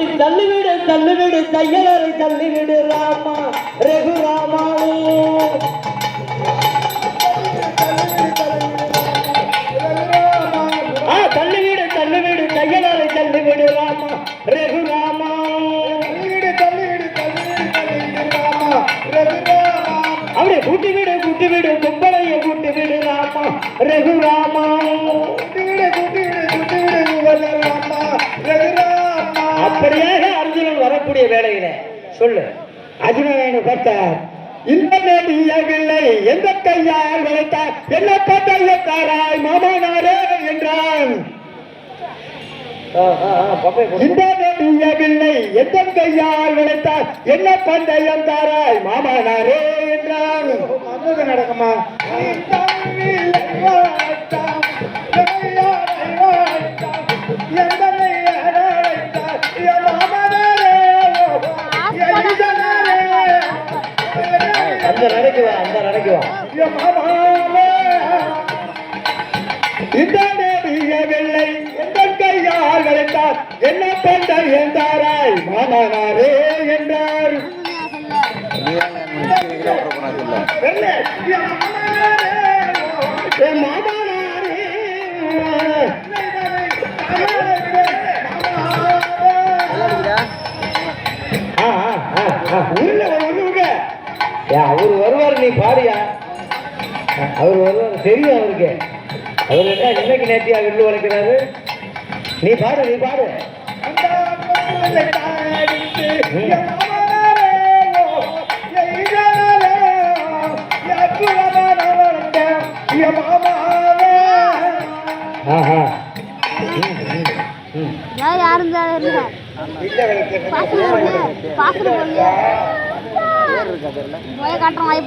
அப்படி தள்ளிவிடு தள்ளிவிடு தையலரை தள்ளிவிடு ராமா ரகு ராமாவே ஆ தள்ளிவிடு தள்ளிவிடு தையலரை தள்ளிவிடு ராமா ரகு ராமா அப்படியே கூட்டி விடு கூட்டி விடு கும்பலைய கூட்டி விடு ராமா ரகு ராமா அப்படியாக அர்ஜுனன் வரக்கூடிய வேளையில சொல்லு. அர்ஜுனன் பார்த்தார். இந்த நேடியவில்லை எந்த கையால் வளைத்தார்? என்ன பட்டையக்காராய் மாமனாரே என்றான். இந்த நேடியவில்லை எந்த கையால் வளைத்தார்? என்ன பந்தயம் தாராய் மாமனாரே என்றான். நடக்குமா என்ன பண்ட என்றாராய் மாமனாரே என்றார். அவரு என் அவர் வருவார் நீ பாரியா. அவர் வருவார் தெரியும் அவருக்கு. அவர் என்ன இன்னைக்கு நேத்தியா வில்லு வளைக்கிறாரு நீ பாடு நீ பாடு. பாஸ்போர்ட் போய் காட்டுற மாதிரி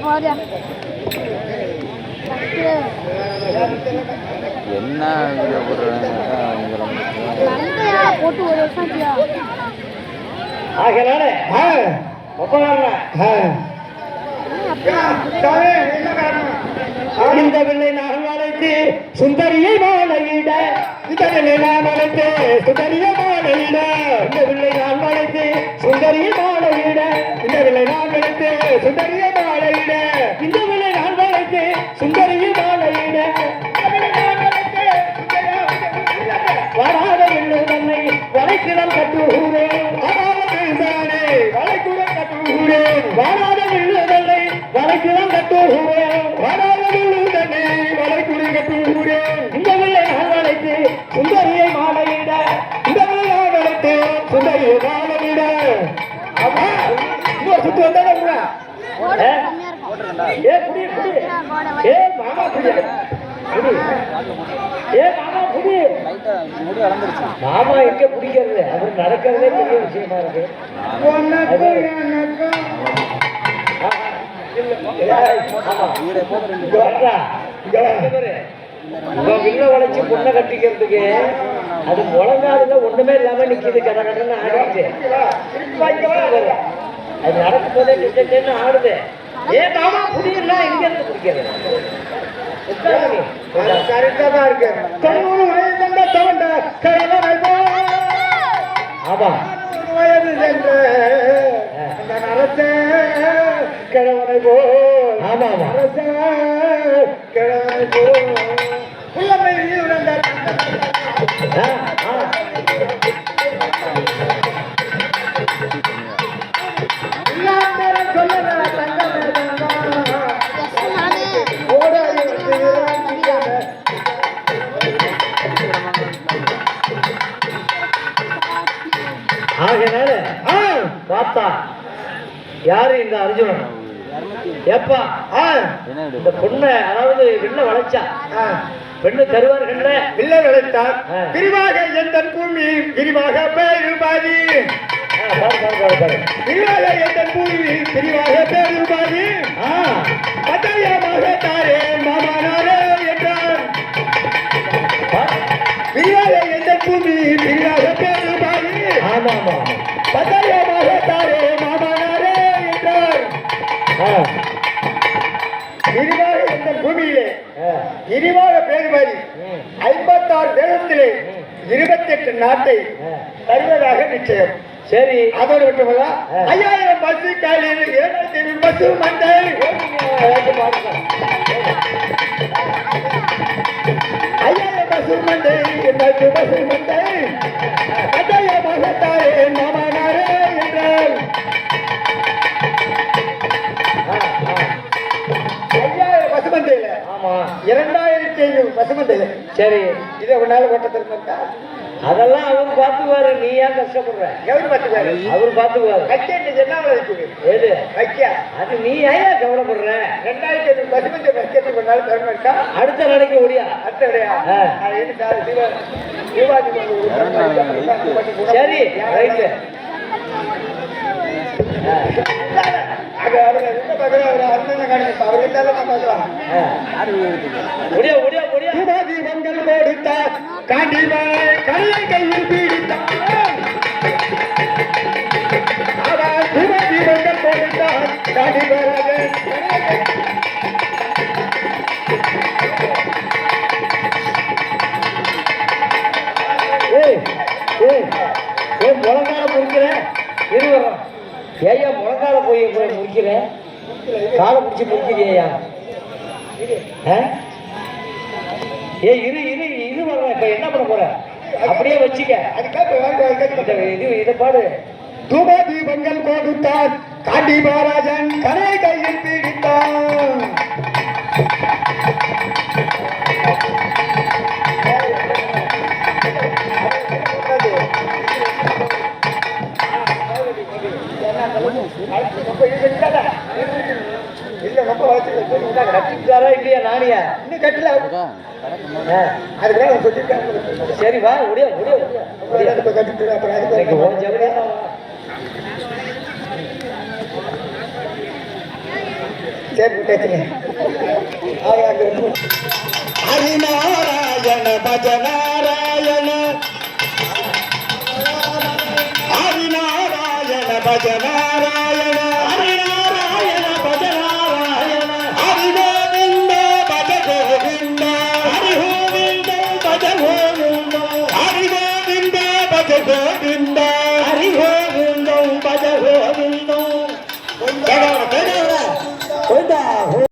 இந்த வெள்ளை நான் அழைத்து சுந்தரியை மாலையிட. இந்த வெள்ளை நான் அழைத்து சுந்தரியை மாலையிட. இந்த வெள்ளை நான் அழைத்து சுந்தரியை மாலையிட. இந்த வெள்ளை நான் அழைத்து சுந்தரியை மாலையிட. வளைக்கிடம் கட்டுகிறேன் வராத வெள்ளு தன்னை இந்த நான் வளைத்து சுந்தரியை மாலையிட இந்த நான் சுந்தரியை மாலையிட இன்னொரு சுத்து வந்தாங்க ஏ புடி புடி ஏ மாமா புடி மாமா எங்க பிடிக்கிறது. அவர் நடக்கிறதே பெரிய விஷயமா இருக்கு. வில்ல வளைச்சு பொண்ணை கட்டிக்கிறதுக்கு அது முழங்காதுல ஒண்ணுமே இல்லாம நிக்குது கட கடன்னு ஆடிட்டு அது நடக்கும் போதே நின்னு ஆடுது ஏன் மாமா புடியல எங்க இருந்து பிடிக்கிறது உட்காரு நீ. தொண்ணூறு வயது கொண்ட தவண்ட கிழவனை போல். ஆமா வயது சென்ற அந்த நரச கிழவனை போல் ஆமா கிழவனை போல் உள்ளமை உணர்ந்த ஆ, ஆ. இல்லாதவரை சொல்லல, தங்கமே தங்கம். எஸ் நானு ஓடாடி வந்து ஆகையினால ஆ, பார்த்தா யாரு இந்த அர்ஜுனன் எப்பா இந்த பொண்ணை அதாவது வில்ல வளைச்சா? பெண்ணு தருவார்கள்ல வில்ல வளைத்தார் விரிவாக எந்த பூமி விரிவாக பேருபாதி? விரிவாக எந்த பூமி விரிவாக பேருபாதி? பட்டயமாக தாரே மாமானாரே என்றார். விரிவாக எந்த பூமி விரிவாக பேருபாதி? ஆமா ஆமா விரிவாக இந்த பூமியிலே விரிவாக பேருபாதி ஐம்பத்தாறு தேசத்திலே இருபத்தெட்டு நாட்டை தருவதாக நிச்சயம். சரி. அதோட ஆ. ஐயாயிரம் பஸ் காலையில் ஏழாயிரத்தி பஸ் மண்டை ஐயாயிரம் பஸ் மண்டை எண்ணாயிரத்தி பஸ் மண்டை சரி இதை உன்னால ஓட்ட அதெல்லாம் அவர் பார்த்துக்குவாரு நீ ஏன் கஷ்டப்படுற எவ்வளவு பார்த்துக்காரு அவர் பார்த்துக்குவாரு என்ன வைக்குது எது வைக்க அது நீ ஏன் கவலைப்படுற ரெண்டாயிரத்தி ஐநூறு பஸ் மண்டை வைக்கிறதுக்கு ஒரு நாள் தரணும் இருக்கா அடுத்த அடுத்தபடியா ஆ. அது எது சார் ரைட்டு முடியா முடியா கொடுத்தார் காண்டிமான கல்லை கையில் பீடித்தார் அவர் சிவாஜி வந்த கொடுத்தார் காண்டிமராஜன் முழங்கால முறிக்கிற? இரு வரோம் முழங்கால போய் போய் முறிக்கிற? காலை பிடிச்சி முறிக்கிறியா? ஏய் இரு இரு இது வர்றேன் இப்ப என்ன பண்ண போற? அப்படியே வச்சுக்க. அதுக்காக இது இதை பாடு. தூப தீபங்கள் கொடுத்தார் காண்டி மகாராஜன் கரை கையில் பீடித்தான். இல்ல ரொம்ப வளர்ச்சி இல்லையா நானியா? கட்டல அதுக்கு அவன் சொல்லியிருக்காங்க சரி வா முடியா முடியா கட்டிட்டு அப்புறம் அதுக்கு வா. சரி விட்டாச்சுங்க. ஹரிநாராயண பஜநாராயண. ஹரிநாராயண பஜநாராயண.